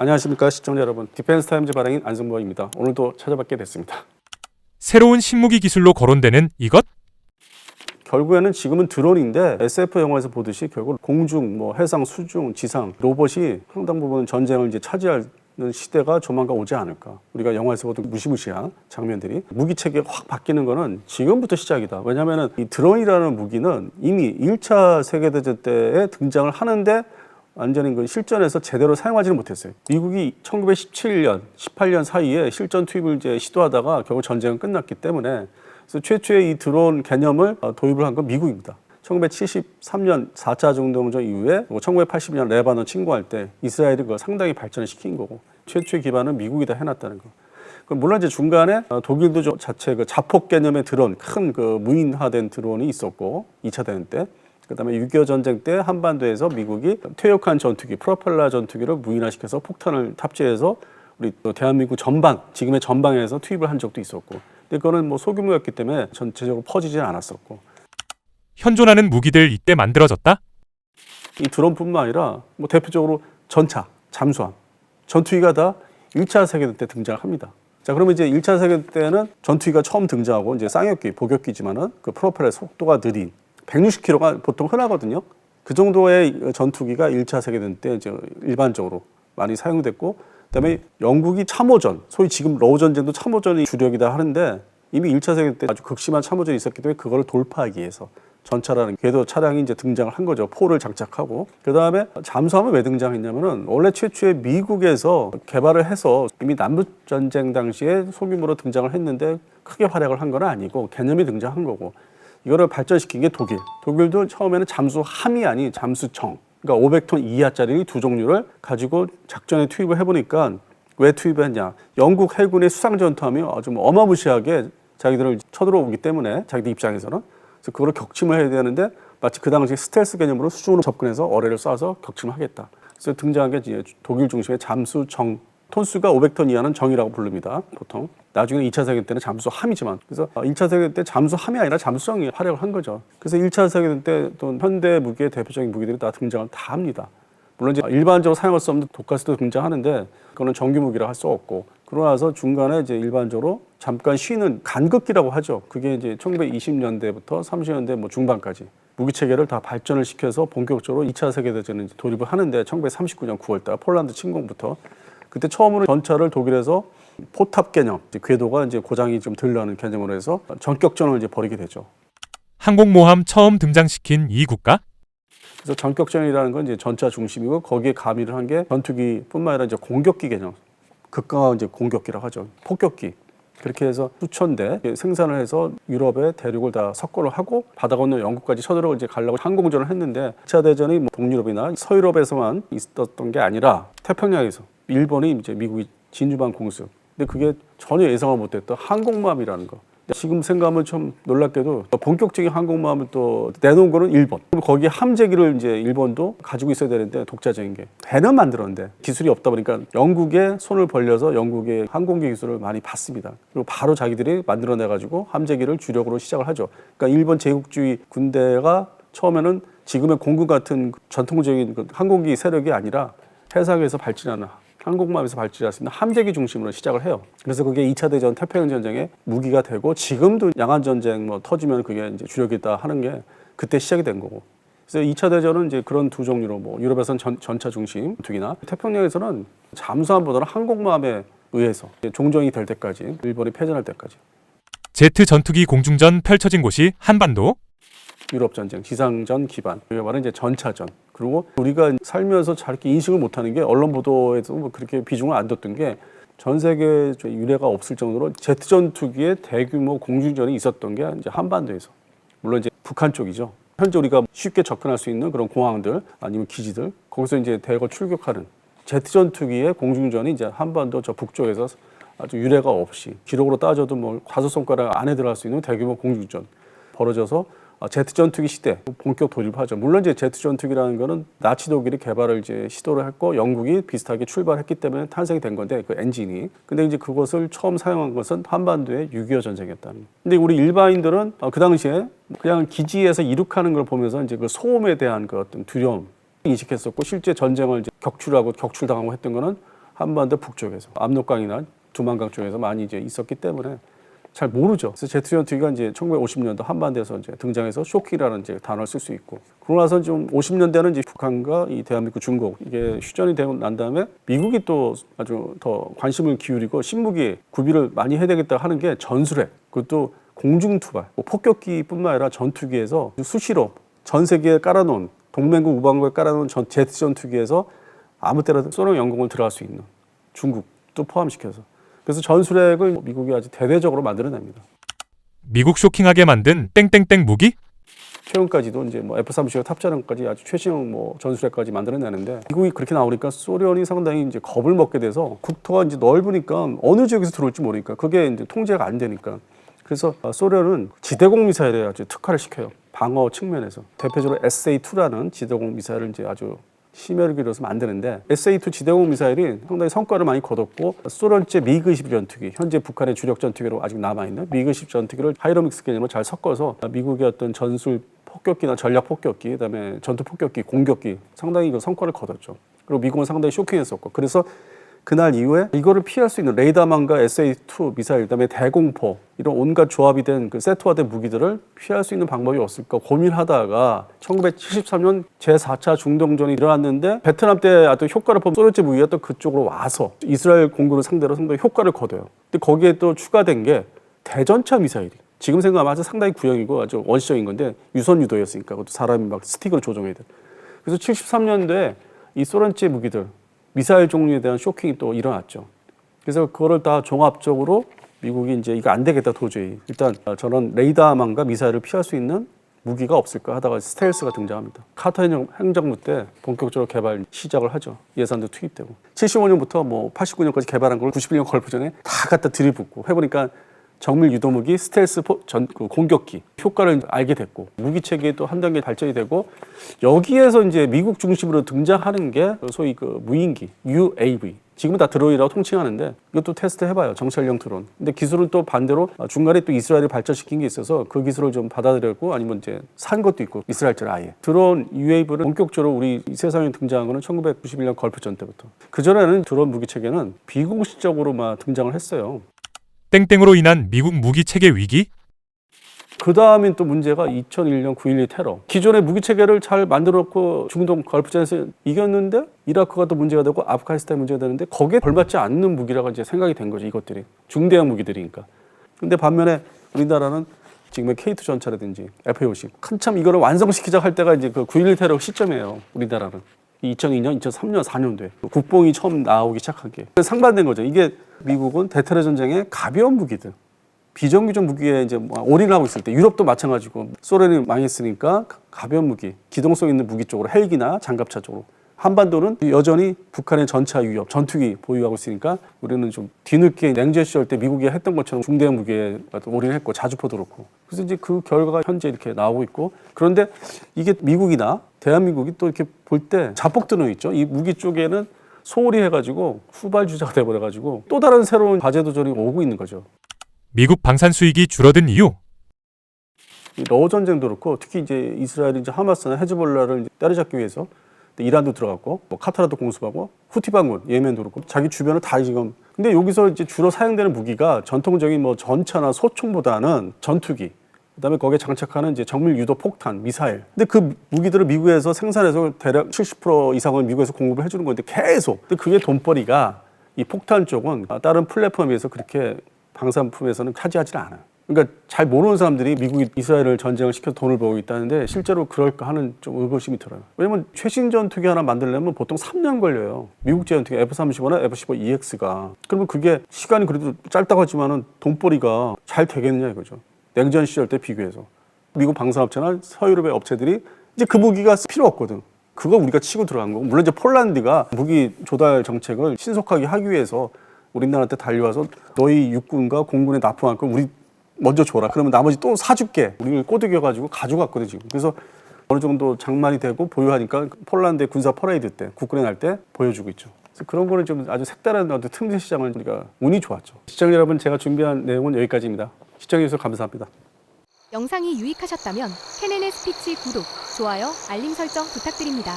안녕하십니까 시청자 여러분 디펜스 타임즈 발행인 안승범입니다. 오늘도 찾아뵙게 됐습니다. 새로운 신무기 기술로 거론되는 이것? 결국에는 지금은 드론인데 SF 영화에서 보듯이 결국 공중, 뭐 해상, 수중, 지상 로봇이 상당 부분 전쟁을 이제 차지하는 시대가 조만간 오지 않을까. 우리가 영화에서 보던 무시무시한 장면들이 무기 체계가 확 바뀌는 거는 지금부터 시작이다. 왜냐하면 이 드론이라는 무기는 이미 1차 세계대전 때에 등장을 하는데 완전히 그 실전에서 제대로 사용하지는 못했어요. 미국이 1917년, 18년 사이에 실전 투입을 이제 시도하다가 결국 전쟁은 끝났기 때문에 그래서 최초의 이 드론 개념을 어, 도입을 한 건 미국입니다. 1973년 4차 중동전 이후에 1980년 레바논 침공할 때 이스라엘이 그걸 상당히 발전을 시킨 거고 최초의 기반은 미국이 다 해놨다는 거. 그 물론 이제 중간에 어, 독일도 저 자체 그 자폭 개념의 드론 큰 그 무인화된 드론이 있었고 2차 대전 때 그다음에 6.25 전쟁 때 한반도에서 미국이 퇴역한 전투기 프로펠러 전투기를 무인화시켜서 폭탄을 탑재해서 우리 또 대한민국 전방 지금의 전방에서 투입을 한 적도 있었고 근데 그거는 뭐 소규모였기 때문에 전체적으로 퍼지지 않았었고 현존하는 무기들 이때 만들어졌다? 이 드론뿐만 아니라 뭐 대표적으로 전차, 잠수함, 전투기가 다 1차 세계대전 때 등장을 합니다. 자, 그러면 이제 1차 세계대전 때는 전투기가 처음 등장하고 이제 쌍역기, 복역기지만은 그 프로펠러 속도가 느린 160km가 보통 흔하거든요. 그 정도의 전투기가 1차 세계대전 때 이제 일반적으로 많이 사용됐고 그다음에 영국이 참호전, 소위 지금 러우 전쟁도 참호전이 주력이다 하는데 이미 1차 세계대전 때 아주 극심한 참호전이 있었기 때문에 그거를 돌파하기 위해서 전차라는 궤도 차량이 이제 등장을 한 거죠. 포를 장착하고. 그 다음에 잠수함은 왜 등장했냐면은 원래 최초에 미국에서 개발을 해서 이미 남북 전쟁 당시에 소규모로 등장을 했는데 크게 활약을 한 건 아니고 개념이 등장한 거고 이거를 발전시킨 게 독일. 독일도 처음에는 잠수함이 아닌 잠수정. 그러니까 500톤 이하짜리 두 종류를 가지고 작전에 투입을 해보니까 왜 투입했냐. 영국 해군의 수상전투함이 아주 뭐 어마무시하게 자기들을 쳐들어오기 때문에 자기들 입장에서는 그래서 그거를 격침을 해야 되는데 마치 그 당시 스텔스 개념으로 수중으로 접근해서 어뢰를 쏴서 격침을 하겠다. 그래서 등장한 게 독일 중심의 잠수정 톤수가 500톤 이하는 정이라고 부릅니다. 보통 나중에 2차 세계 때는 잠수 함이지만 그래서 1차 세계 때 잠수함이 아니라 잠수정이 활약을 한 거죠. 그래서 1차 세계 때 또 현대 무기의 대표적인 무기들이 다 등장을 다 합니다. 물론 이제 일반적으로 사용할 수 없는 독가스도 등장하는데 그거는 정규 무기라 할 수 없고 그러고 나서 중간에 이제 일반적으로 잠깐 쉬는 간극기라고 하죠. 그게 이제 1920년대부터 30년대 뭐 중반까지 무기 체계를 다 발전을 시켜서 본격적으로 2차 세계 대전에 돌입을 하는데 1939년 9월달 폴란드 침공부터 그때 처음으로 전차를 독일에서 포탑 개념, 이제 궤도가 이제 고장이 좀 들라는 개념으로 해서 전격전을 이제 벌이게 되죠. 항공모함 처음 등장시킨 이 국가? 그래서 전격전이라는 건 이제 전차 중심이고 거기에 가미를 한 게 전투기뿐만 아니라 이제 공격기 개념, 극강화 이제 공격기라고 하죠. 폭격기. 그렇게 해서 수천 대 생산을 해서 유럽의 대륙을 다 석권을 하고 바다 건너 영국까지 쳐들어 이제 가려고 항공전을 했는데 2차 대전이 뭐 동유럽이나 서유럽에서만 있었던 게 아니라 태평양에서 일본이 이제 미국이 진주만 공습. 근데 그게 전혀 예상을 못했던 항공모함이라는 거. 지금 생각하면 좀 놀랍게도 본격적인 항공모함을 또 내놓은 거는 일본. 거기에 함재기를 이제 일본도 가지고 있어야 되는데 독자적인 게 배는 만들었는데 기술이 없다 보니까 영국에 손을 벌려서 영국의 항공기 기술을 많이 받습니다. 그리고 바로 자기들이 만들어내 가지고 함재기를 주력으로 시작을 하죠. 그러니까 일본 제국주의 군대가 처음에는 지금의 공군 같은 전통적인 그 항공기 세력이 아니라 해상에서 발진하는 수 있는 함재기 중심으로 시작을 해요. 그래서 그게 2차 대전 태평양 전쟁의 무기가 되고 지금도 양안 전쟁 뭐 터지면 그게 이제 주력이다 하는 게 그때 시작이 된 거고. 그래서 2차 대전은 이제 그런 두 종류로 뭐 유럽에서는 전, 전차 중심 투기나 태평양에서는 잠수함보다는 항공모함에 의해서 종정이 될 때까지 일본이 패전할 때까지 제트 전투기 공중전 펼쳐진 곳이 한반도? 유럽 전쟁, 지상전 기반. 그게 바로 이제 전차전. 그리고 우리가 살면서 잘 이렇게 인식을 못하는 게 언론 보도에서 뭐 그렇게 비중을 안 뒀던 게 전 세계 유례가 없을 정도로 제트 전투기의 대규모 공중전이 있었던 게 이제 한반도에서. 물론 이제 북한 쪽이죠. 현재 우리가 쉽게 접근할 수 있는 그런 공항들 아니면 기지들 거기서 이제 대거 출격하는 제트 전투기의 공중전이 이제 한반도 저 북쪽에서 아주 유례가 없이 기록으로 따져도 뭐 다섯 손가락 안에 들어갈 수 있는 대규모 공중전 벌어져서 어, 제트 전투기 시대 본격 돌입하죠. 물론 이제 제트 전투기라는 거는 나치 독일이 개발을 이제 시도를 했고 영국이 비슷하게 출발했기 때문에 탄생이 된 건데 그 엔진이. 근데 이제 그것을 처음 사용한 것은 한반도의 6.25 전쟁이었다는. 근데 우리 일반인들은 어, 그 당시에 그냥 기지에서 이륙하는 걸 보면서 이제 그 소음에 대한 그 어떤 두려움 인식했었고 실제 전쟁을 이제 격출하고 격출당하고 했던 거는 한반도 북쪽에서 압록강이나 두만강 쪽에서 많이 이제 있었기 때문에 잘 모르죠. 그래서 제트 전투기가 이제 1950년도 한반도에서 이제 등장해서 쇼킹이라는 이제 단어를 쓸 수 있고 그러고 나서 좀 50년대는 이제 북한과 이 대한민국, 중국 이게 휴전이 되고 난 다음에 미국이 또 아주 더 관심을 기울이고 신무기 구비를 많이 해야 되겠다 하는 게 전술핵 그것도 공중투발 뭐 폭격기뿐만 아니라 전투기에서 수시로 전 세계에 깔아놓은 동맹국 우방국에 깔아놓은 전 제트 전투기에서 아무 때나 소련 영공을 들어갈 수 있는 중국도 포함시켜서 그래서 전술핵을 미국이 아주 대대적으로 만들어냅니다. 미국 쇼킹하게 만든 땡땡땡 무기? 최근까지도 이제 뭐 F-35 탑재량까지 아주 최신형 뭐 전술핵까지 만들어내는데 미국이 그렇게 나오니까 소련이 상당히 이제 겁을 먹게 돼서 국토가 이제 넓으니까 어느 지역에서 들어올지 모르니까 그게 이제 통제가 안 되니까 그래서 아, 소련은 지대공 미사일에 아주 특화를 시켜요 방어 측면에서 대표적으로 SA-2라는 지대공 미사일을 이제 아주 심혈을 기울여서 만드는데 SA-2 지대공 미사일이 상당히 성과를 많이 거뒀고 소련제 미그 20 전투기 현재 북한의 주력 전투기로 아직 남아 있는 미그 10 전투기를 하이로믹스 개념으로 잘 섞어서 미국의 어떤 전술 폭격기나 전략 폭격기, 그다음에 전투 폭격기, 공격기 상당히 그 성과를 거뒀죠. 그리고 미국은 상당히 쇼킹했었고 그래서 그날 이후에 이거를 피할 수 있는 레이더망과 SA-2 미사일, 그다음에 대공포 이런 온갖 조합이 된 그 세트화된 무기들을 피할 수 있는 방법이 없을까 고민하다가 1973년 제4차 중동전이 일어났는데 베트남 때 아주 효과를 본 소련제 무기가 또 그쪽으로 와서 이스라엘 공군을 상대로 상당히 효과를 거둬요. 근데 거기에 또 추가된 게 대전차 미사일이. 지금 생각하면 아주 상당히 구형이고 아주 원시적인 건데 유선 유도였으니까 그것도 사람이 막 스틱을 조종해야 돼. 그래서 73년도에 이 소련제 무기들 미사일 종류에 대한 쇼킹이 또 일어났죠. 그래서 그거를 다 종합적으로 미국이 이제 이거 안 되겠다 도저히 일단 저런 레이더망과 미사일을 피할 수 있는 무기가 없을까 하다가 스텔스가 등장합니다. 카터 행정- 행정부 때 본격적으로 개발 시작을 하죠. 예산도 투입되고 75년부터 뭐 89년까지 개발한 걸 91년 걸프 전에 다 갖다 들이붓고 해보니까 정밀 유도무기, 스텔스 포- 전, 그 공격기 효과를 알게 됐고 무기 체계에 또한 단계 발전이 되고 여기에서 이제 미국 중심으로 등장하는 게 소위 그 무인기 UAV 지금은 다 드론이라고 통칭하는데 이것도 테스트 해봐요 정찰용 드론. 근데 기술은 또 반대로 중간에 또 이스라엘이 발전시킨 게 있어서 그 기술을 좀 받아들였고 아니면 이제 산 것도 있고 이스라엘처럼 아예 드론 UAV를 본격적으로 우리 이 세상에 등장한 거는 1991년 걸프전 때부터 그 전에는 드론 무기 체계는 비공식적으로만 등장을 했어요. 땡땡으로 인한 미국 무기 체계 위기? 그 다음엔 또 문제가 2001년 9.12 테러. 기존의 무기 체계를 잘 만들어놓고 중동 걸프전에서 이겼는데 이라크가 또 문제가 되고 아프가니스탄 문제가 되는데 거기에 걸맞지 않는 무기라고 이제 생각이 된 거죠. 이것들이 중대형 무기들이니까. 근데 반면에 우리나라는 지금의 K2 전차라든지 F-50 한참 이거를 완성시키자 할 때가 이제 그 9.11 테러 시점이에요. 우리나라는. 2002년, 2003년, 4년도에 국뽕이 처음 나오기 시작한 게 상반된 거죠. 이게 미국은 대테러 전쟁의 가벼운 무기들, 비정규적 무기에 이제 뭐 올인하고 있을 때 유럽도 마찬가지고 소련이 망했으니까 가- 가벼운 무기, 기동성 있는 무기 쪽으로 헬기나 장갑차 쪽으로. 한반도는 여전히 북한의 전차 위협, 전투기 보유하고 있으니까 우리는 좀 뒤늦게 냉전 시절 때 미국이 했던 것처럼 중대형 무기에 올인했고 자주포도 그렇고. 그래서 이제 그 결과가 현재 이렇게 나오고 있고. 그런데 이게 미국이나 대한민국이 또 이렇게 볼 때 자폭들은 있죠. 이 무기 쪽에는 소홀히 해가지고 후발주자가 돼버려가지고 또 다른 새로운 과제 도전이 오고 있는 거죠. 미국 방산 수익이 줄어든 이유? 이 러어 전쟁도 그렇고 특히 이제 이스라엘이 이제 하마스나 헤즈볼라를 때려잡기 위해서 또 이란도 들어갔고 뭐 카타르도 공습하고 후티 반군 예멘도 그렇고 자기 주변을 다 지금 근데 여기서 이제 주로 사용되는 무기가 전통적인 뭐 전차나 소총보다는 전투기 그다음에 거기에 장착하는 이제 정밀 유도 폭탄, 미사일. 근데 그 무기들을 미국에서 생산해서 대략 70% 이상은 미국에서 공급을 해주는 건데 계속. 근데 그게 돈벌이가 이 폭탄 쪽은 다른 플랫폼에 비해서 그렇게 방산품에서는 차지하지 않아요. 그러니까 잘 모르는 사람들이 미국이 이스라엘을 전쟁을 시켜서 돈을 벌고 있다는데 실제로 그럴까 하는 좀 의구심이 들어요. 왜냐면 최신 전투기 하나 만들려면 보통 3년 걸려요. 미국 제 전투기 F-35나 F-15EX가. 그러면 그게 시간이 그래도 짧다고 하지만은 돈벌이가 잘 되겠느냐 이거죠. 냉전 시절 때 비교해서. 미국 방산업체나 서유럽의 업체들이 이제 그 무기가 필요 없거든. 그거 우리가 치고 들어간 거고. 물론 이제 폴란드가 무기 조달 정책을 신속하게 하기 위해서 우리나라한테 달려와서 너희 육군과 공군에 납품할 걸 우리 먼저 줘라. 그러면 나머지 또 사줄게. 우리를 꼬드겨가지고 가져갔거든 지금. 그래서 어느 정도 장만이 되고 보유하니까 폴란드의 군사 퍼레이드 때 국군에 날 때 보여주고 있죠. 그래서 그런 거는 좀 아주 색다른 어떤 틈새 시장을 우리가 운이 좋았죠. 시청자 여러분 제가 준비한 내용은 여기까지입니다. 시청해주셔서 감사합니다. 영상이 유익하셨다면 KNN 스피치 구독, 좋아요, 알림 설정 부탁드립니다.